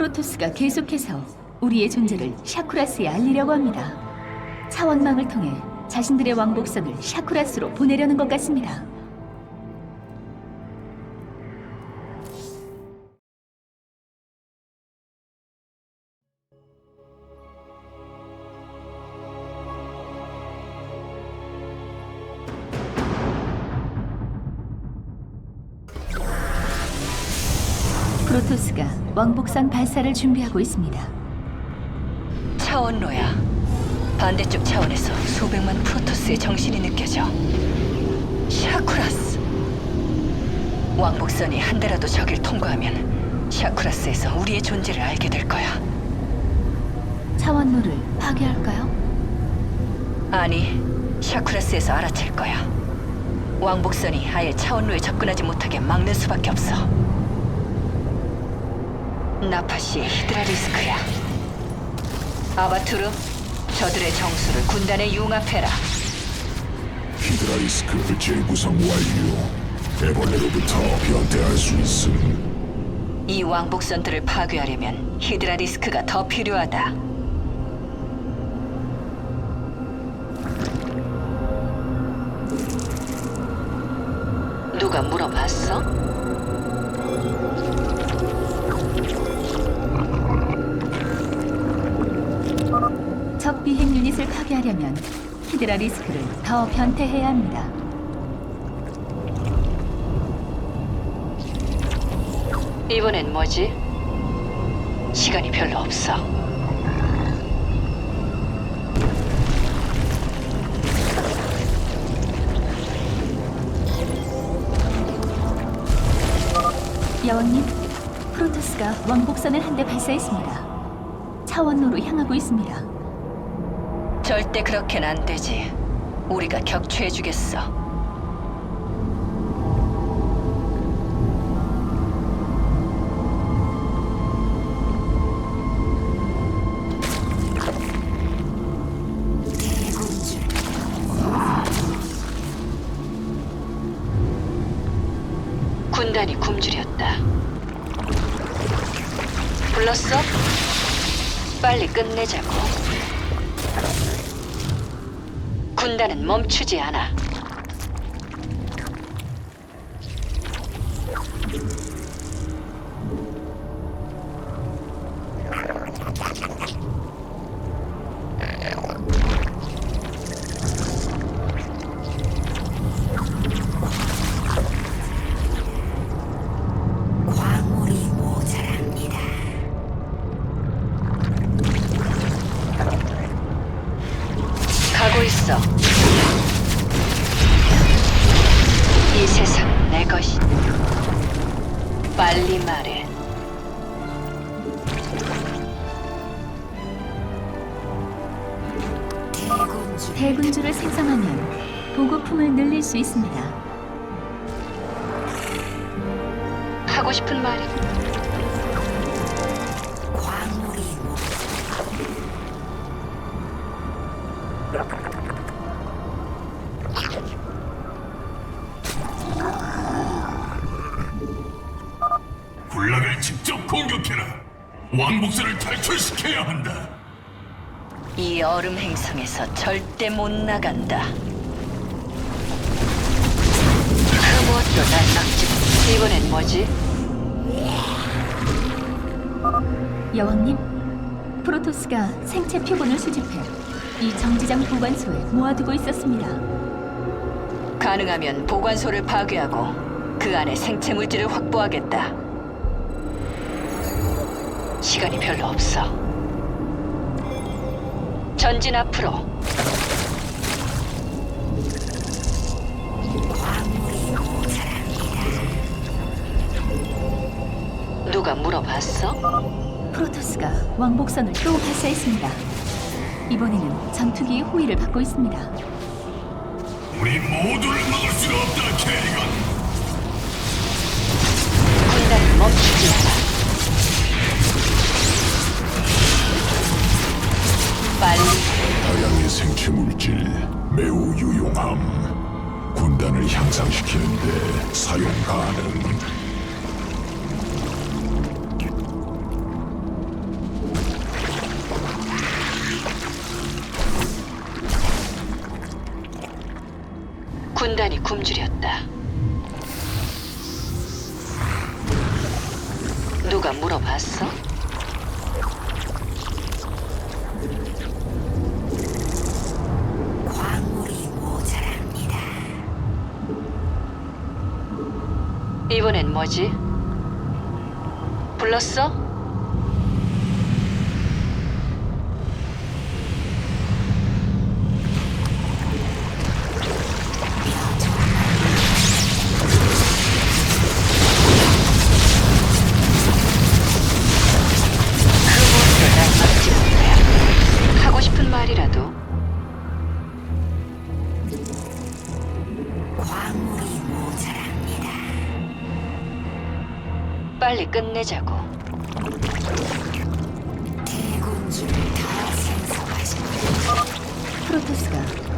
프로토스가 계속해서 우리의 존재를 샤쿠라스에 알리려고 합니다. 차원망을 통해 자신들의 왕복선을 샤쿠라스로 보내려는 것 같습니다. 왕복선 발사를 준비하고 있습니다. 차원로야. 반대쪽 차원에서 수백만 프로토스의 정신이 느껴져. 샤쿠라스. 왕복선이 한 대라도 저길 통과하면 샤쿠라스에서 우리의 존재를 알게 될 거야. 차원로를 파괴할까요? 아니, 샤쿠라스에서 알아챌 거야. 왕복선이 아예 차원로에 접근하지 못하게 막는 수밖에 없어. 나파시의 히드라 리스크야. 아바투르, 저들의 정수를 군단에 융합해라. 히드라이스크 재구성 완료. 애벌레로부터 변태할 수 있음. 이 왕복선들을 파괴하려면 히드라 리스크가 더 필요하다. 누가 물어봤어? 파괴하려면 히드라 리스크를 더 변태해야 합니다. 이번엔 뭐지? 시간이 별로 없어. 여왕님, 프로토스가 왕복선을 한 대 발사했습니다. 차원로로 향하고 있습니다. 절대 그렇게는 안 되지. 우리가 격추해주겠어. 군단이 굶주렸다. 불렀어? 빨리 끝내자고. 멈추지 않아. 군락을 직접 공격해라. 왕복선을 탈출시켜야 한다. 이 얼음 행성에서 절대 못 나간다. 그 무엇도 날 막지. 못- 이번엔 뭐지? 여왕님, 프로토스가 생체 표본을 수집해 이 정지장 보관소에 모아두고 있었습니다. 가능하면 보관소를 파괴하고 그 안에 생체 물질을 확보하겠다. 시간이 별로 없어. 전진 앞으로. 누가 물어봤어? 프로토스가 왕복선을 또 발사했습니다. 이번에는 전투기의 호위를 받고 있습니다. 우리 모두를 막을 수가 없다, 캐리건. 군단을 멈추지 않아. 빨리 다양의 생체 물질 매우 유용함. 군단을 향상시키는데 사용 가능. 군단이 굶주렸다. 누가 물어봤어? 못해. 하고 싶은 말이라도. 빨리 끝내자고.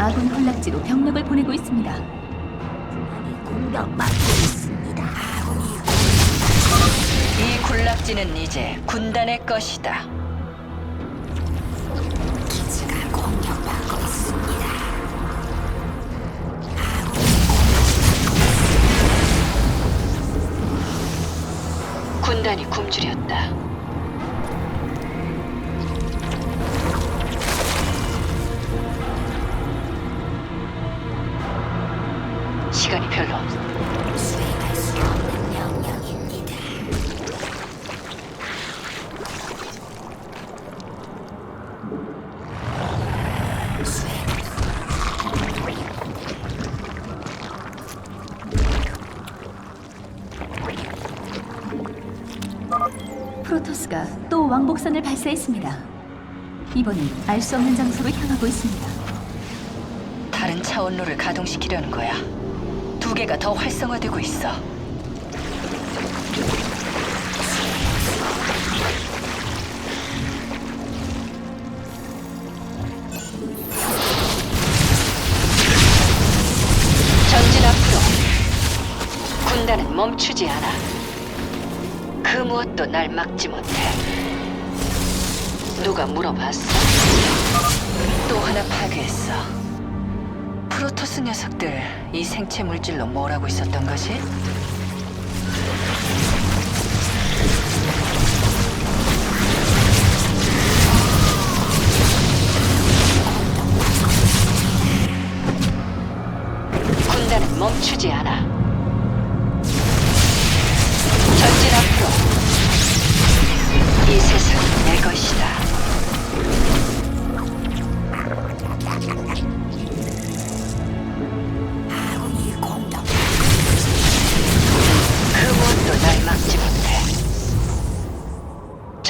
아군 군락지로 병력을 보내고 있습니다. 공격받고 있습니다. 이 군락지는 이제 군단의 것이다. 기지가 공격받고 있습니다. 군단이 굶주렸다. 복선을 발사했습니다. 이번엔 알 수 없는 장소로 향하고 있습니다. 다른 차원로를 가동시키려는 거야. 두 개가 더 활성화되고 있어. 전진 앞으로. 군단은 멈추지 않아. 그 무엇도 날 막지 못해. 누가 물어봤어? 또 하나 파괴했어. 프로토스 녀석들 이 생체 물질로 뭘 하고 있었던 거지? 군단은 멈추지 않아. 전진 앞으로. 이 세상은 내 것이다.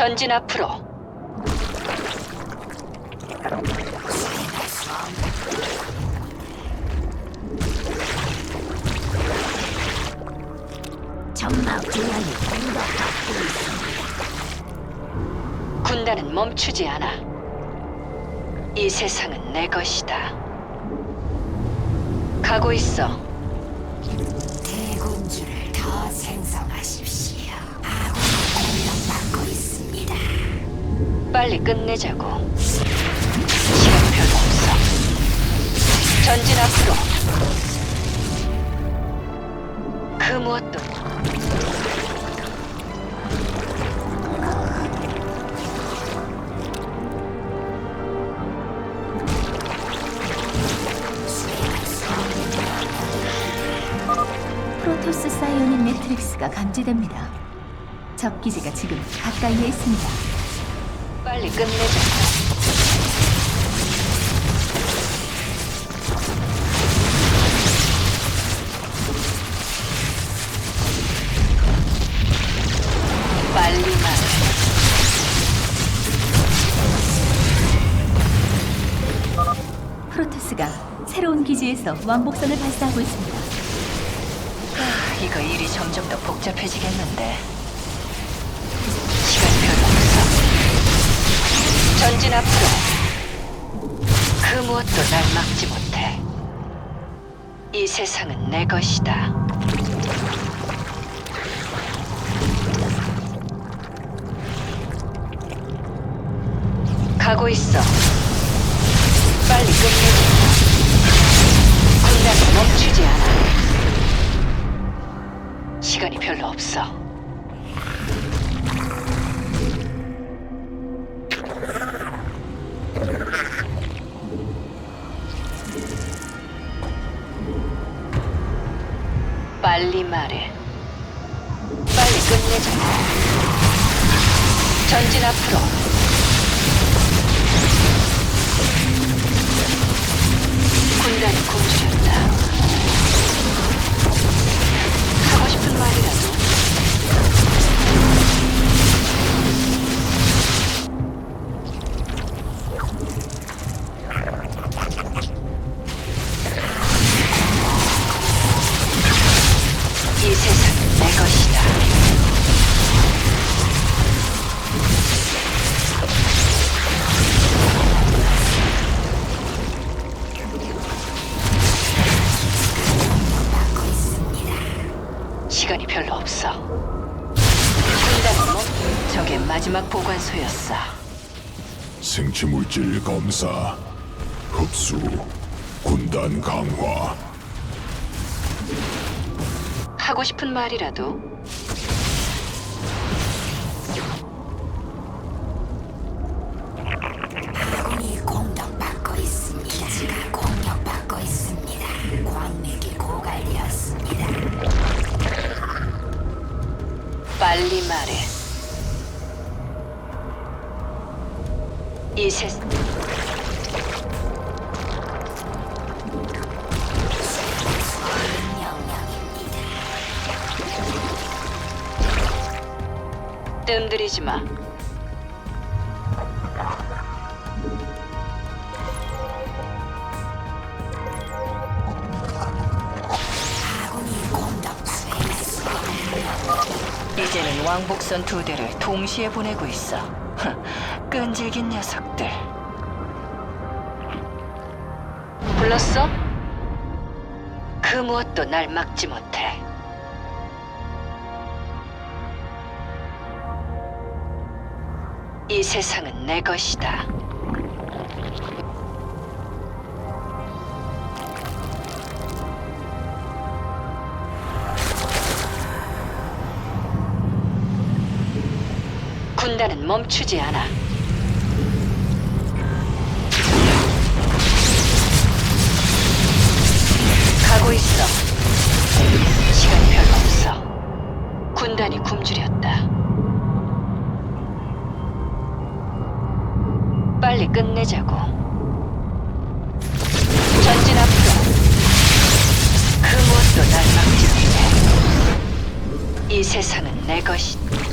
전진 앞으로. 점막 조약이 공격받고 있습니다. 군단은 멈추지 않아. 이 세상은 내 것이다. 가고 있어. 빨리 끝내자고. 시간 별로 없어. 전진 앞으로. 그 무엇도 프로토스 사이오닉 매트릭스가 감지됩니다. 적 기지가 지금 가까이에 있습니다. 빨리 끝내자고. 빨리 말해. 프로토스가 새로운 기지에서 왕복선을 발사하고 있습니다. 아, 이거 일이 점점 더 복잡해지겠는데. 전진 앞으로. 그 무엇도 날 막지 못해. 이 세상은 내 것이다. 가고 있어. 빨리 끝내자. 군단 군단은 멈추지 않아. 시간이 별로 없어. 별로 없어. 군단은 뭐? 저게 마지막 보관소였어. 생체 물질 검사, 흡수, 군단 강화. 하고 싶은 말이라도. 왕복선 두 대를 동시에 보내고 있어. 흥, 끈질긴 녀석들. 불렀어? 그 무엇도 날 막지 못해. 이 세상은 내 것이다. 군단은 멈추지 않아. 가고 있어. 시간이 별로 없어. 군단이 굶주렸다. 빨리 끝내자고. 전진 앞으로. 그 무엇도 날 막지 못해. 이 세상은 내 것이. 아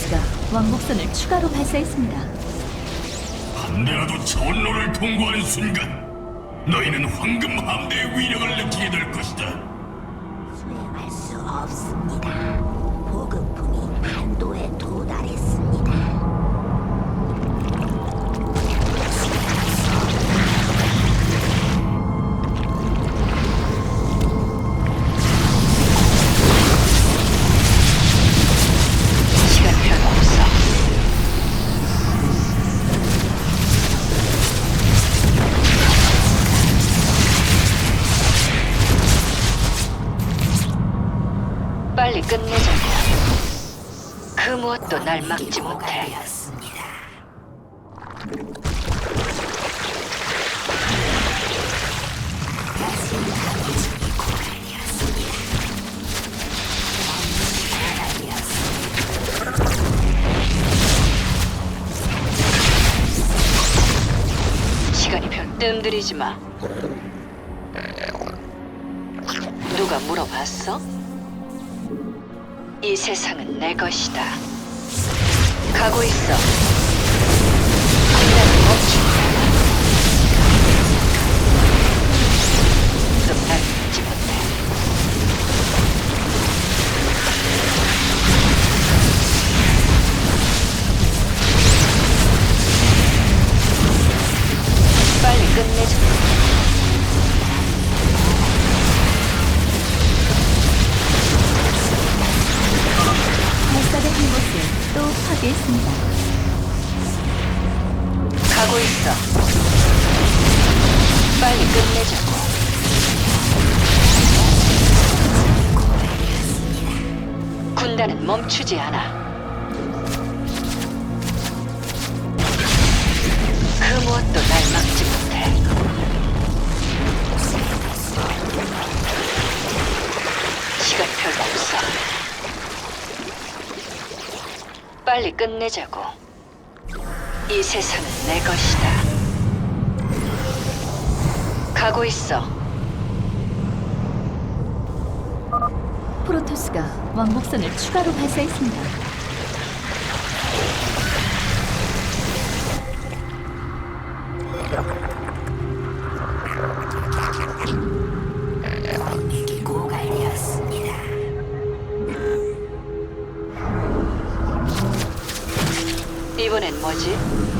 프로토스가 왕복선을 추가로 발사했습니다. 한 대라도 차원로를 통과하는 순간 너희는 황금 함대의 위력을 느끼게 될 것이다. 수행할 수 없습니다. 그 무엇도 날 막지 못해. 고갈이었습니다. 시간이 별 뜸들이지 마. 누가 물어봤어? 이 세상은 내 것이다. 가고 있어. 끝내자고. 군단은 멈추지 않아. 그 무엇도 날 막지 못해. 시간 별로 없어. 빨리 끝내자고. 이 세상은 내 것이다. 가고 있어. 프로토스가 왕복선을 추가로 발사했습니다. 고갈되었습니다. 이번엔 뭐지?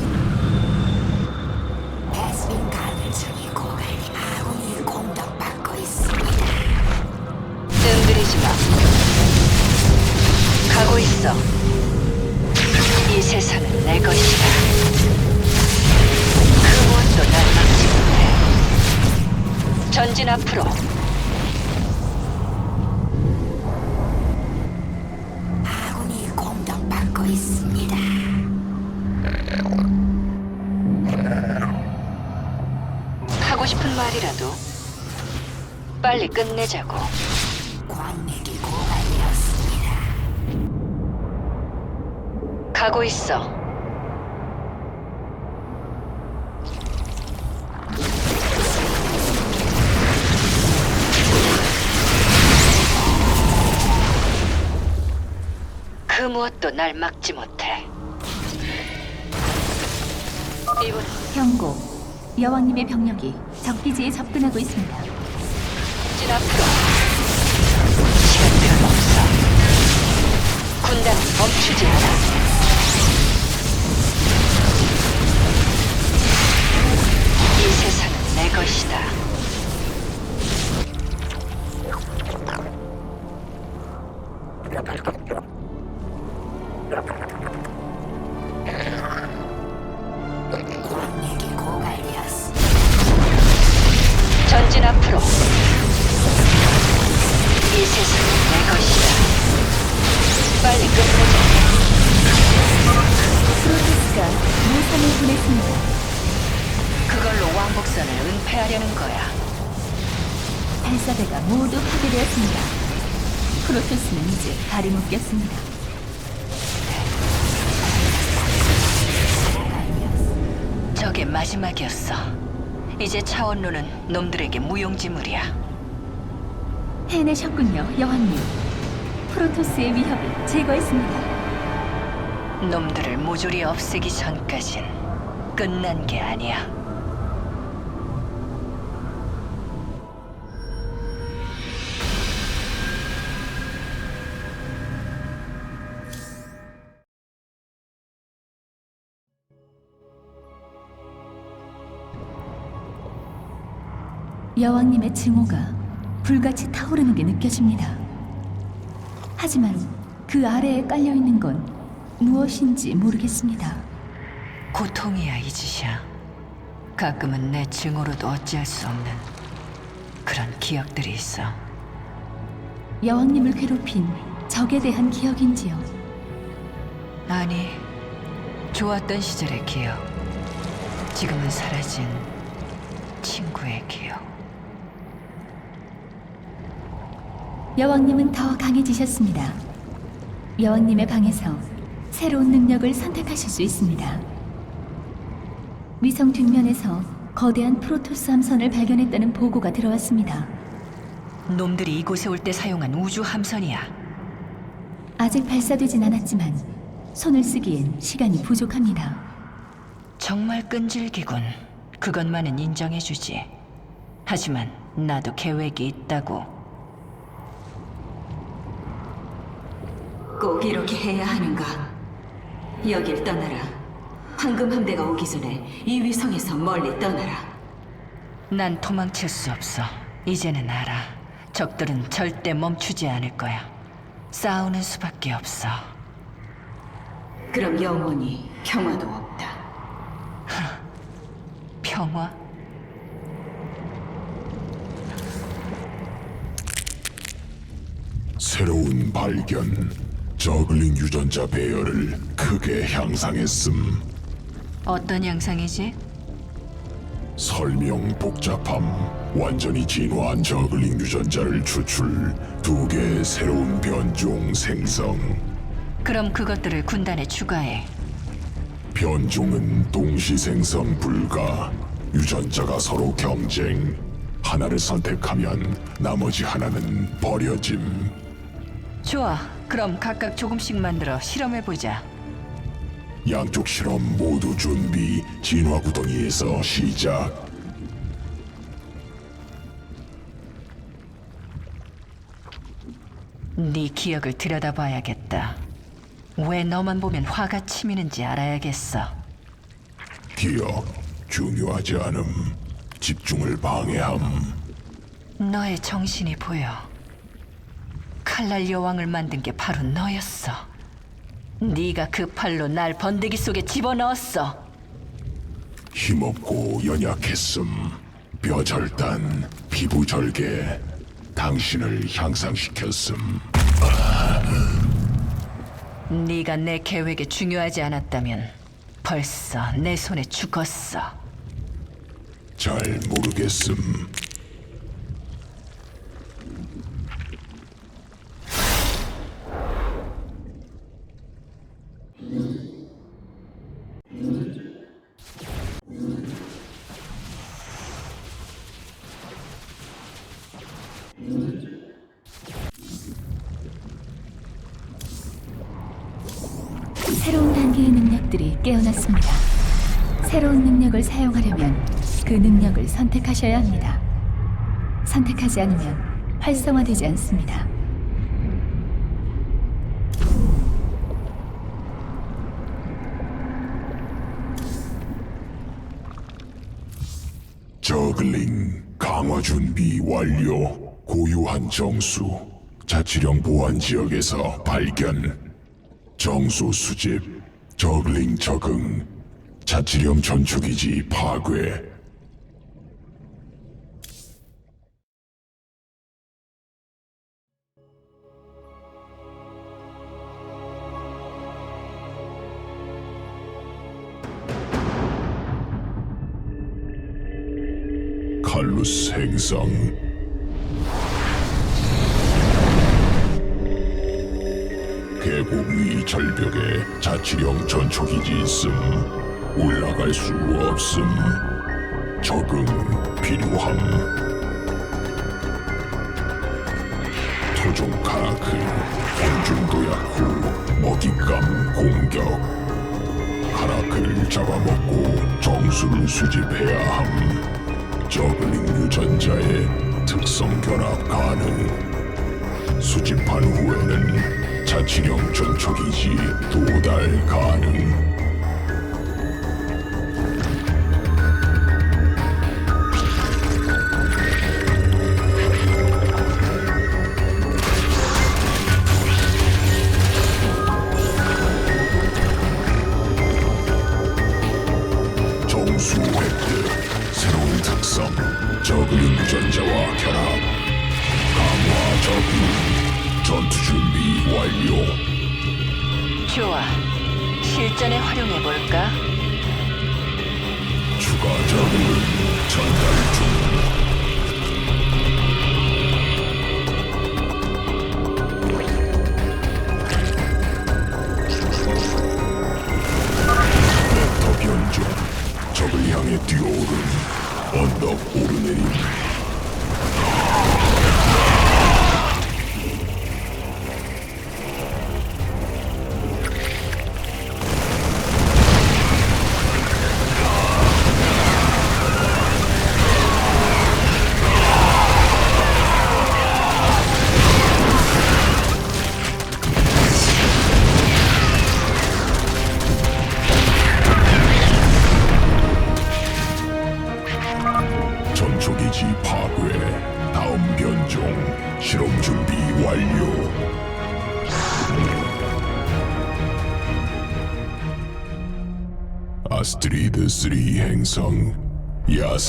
그 무엇도 날 막지 못해. 이번 경고. 여왕님의 병력이 적기지에 접근하고 있습니다. 진 앞으로. 시간 없어. 군단은 멈추지 않아. 이 세상은 내 것이다. 발사대가 모두 파괴되었습니다. 프로토스는 이제 다리 묶였습니다. 저게 마지막이었어. 이제 차원로는 놈들에게 무용지물이야. 해내셨군요, 여왕님. 프로토스의 위협을 제거했습니다. 놈들을 모조리 없애기 전까진 끝난 게 아니야. 여왕님의 증오가 불같이 타오르는 게 느껴집니다. 하지만 그 아래에 깔려 있는 건 무엇인지 모르겠습니다. 고통이야 이 짓이야. 가끔은 내 증오로도 어찌할 수 없는 그런 기억들이 있어. 여왕님을 괴롭힌 적에 대한 기억인지요? 아니, 좋았던 시절의 기억. 지금은 사라진 친구의 기억. 여왕님은 더 강해지셨습니다. 여왕님의 방에서 새로운 능력을 선택하실 수 있습니다. 위성 뒷면에서 거대한 프로토스 함선을 발견했다는 보고가 들어왔습니다. 놈들이 이곳에 올 때 사용한 우주 함선이야. 아직 발사되진 않았지만 손을 쓰기엔 시간이 부족합니다. 정말 끈질기군. 그것만은 인정해주지. 하지만 나도 계획이 있다고. 꼭 이렇게 해야 하는가? 여길 떠나라. 황금 함대가 오기 전에 이 위성에서 멀리 떠나라. 난 도망칠 수 없어. 이제는 알아. 적들은 절대 멈추지 않을 거야. 싸우는 수밖에 없어. 그럼 영원히 평화도 없다. 평화? 새로운 발견. 저글링 유전자 배열을 크게 향상했음. 어떤 양상이지? 설명 복잡함. 완전히 진화한 저글링 유전자를 추출. 두 개의 새로운 변종 생성. 그럼 그것들을 군단에 추가해. 변종은 동시 생성 불가. 유전자가 서로 경쟁. 하나를 선택하면 나머지 하나는 버려짐. 좋아. 그럼 각각 조금씩 만들어 실험해 보자. 양쪽 실험 모두 준비. 진화 구덩이에서 시작. 네 기억을 들여다봐야겠다. 왜 너만 보면 화가 치미는지 알아야겠어. 기억 중요하지 않음. 집중을 방해함. 너의 정신이 보여. 칼날 여왕을 만든 게 바로 너였어. 네가 그 팔로 날 번데기 속에 집어넣었어. 힘없고 연약했음. 뼈절단, 피부절개. 당신을 향상시켰음. 네가 내 계획에 중요하지 않았다면 벌써 내 손에 죽었어. 잘 모르겠음. 새로운 단계의 깨어났습니다. 새로운 능력을 사용하려면 그 능력을 선택하셔야 합니다. 선택하지 않으면 활성화되지 않습니다. 저글링 강화 준비 완료. 고유한 정수. 자치령 보안 지역에서 발견. 정수 수집. 저글링 적응. 자치령 전초기지 파괴. 칼루스 행성 자치령 전초기지 있음 올라갈 수 없음 적응 필요함. 토종 카라크 곤충 도약 후 먹잇감 공격. 카라크를 잡아먹고 정수를 수집해야 함. 저글링 유전자의 특성 결합 가능. 수집한 후에는 자치령 전초기지 도달 가능.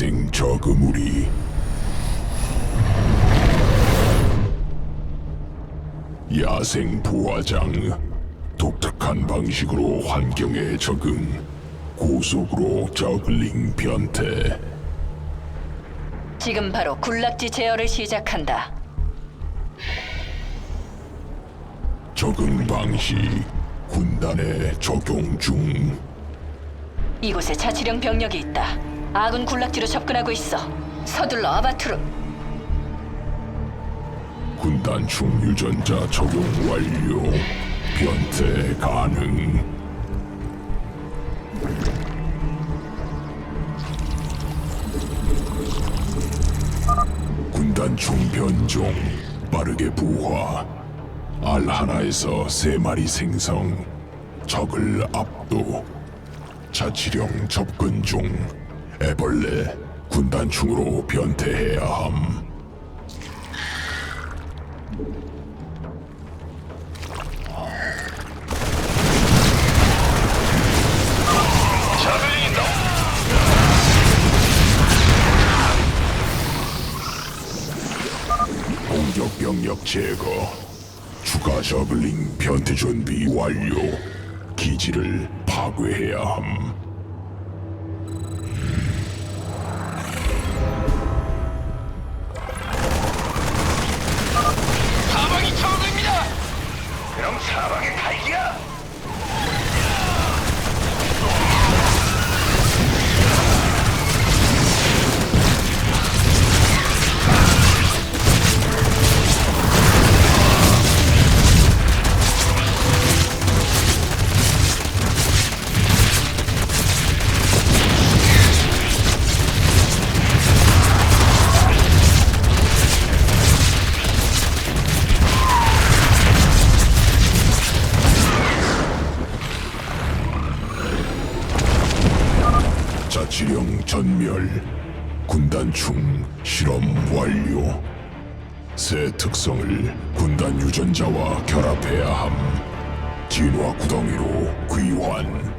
야생 저그무리. 야생 부화장. 독특한 방식으로 환경에 적응. 고속으로 저글링 변태. 지금 바로 군락지 제어를 시작한다. 적응 방식 군단에 적용 중 이곳에 자치령 병력이 있다. 아군 군락지로 접근하고 있어. 서둘러 아바투르. 군단 중 유전자 적용 완료. 변태 가능. 군단 중 변종 빠르게 부화. 알 하나에서 세 마리 생성. 적을 압도. 자치령 접근 중 애벌레 군단충으로 변태해야 함. 공격 병력 제거 추가 저글링 변태 준비 완료. 기지를 파괴해야 함 자치령 전멸 군단충 실험 완료. 새 특성을 군단 유전자와 결합해야 함. 진화 구덩이로 귀환.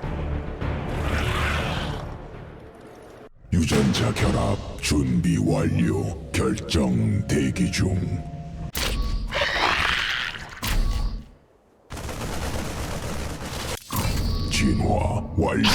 유전자 결합 준비 완료. 결정 대기 중. 진화 완료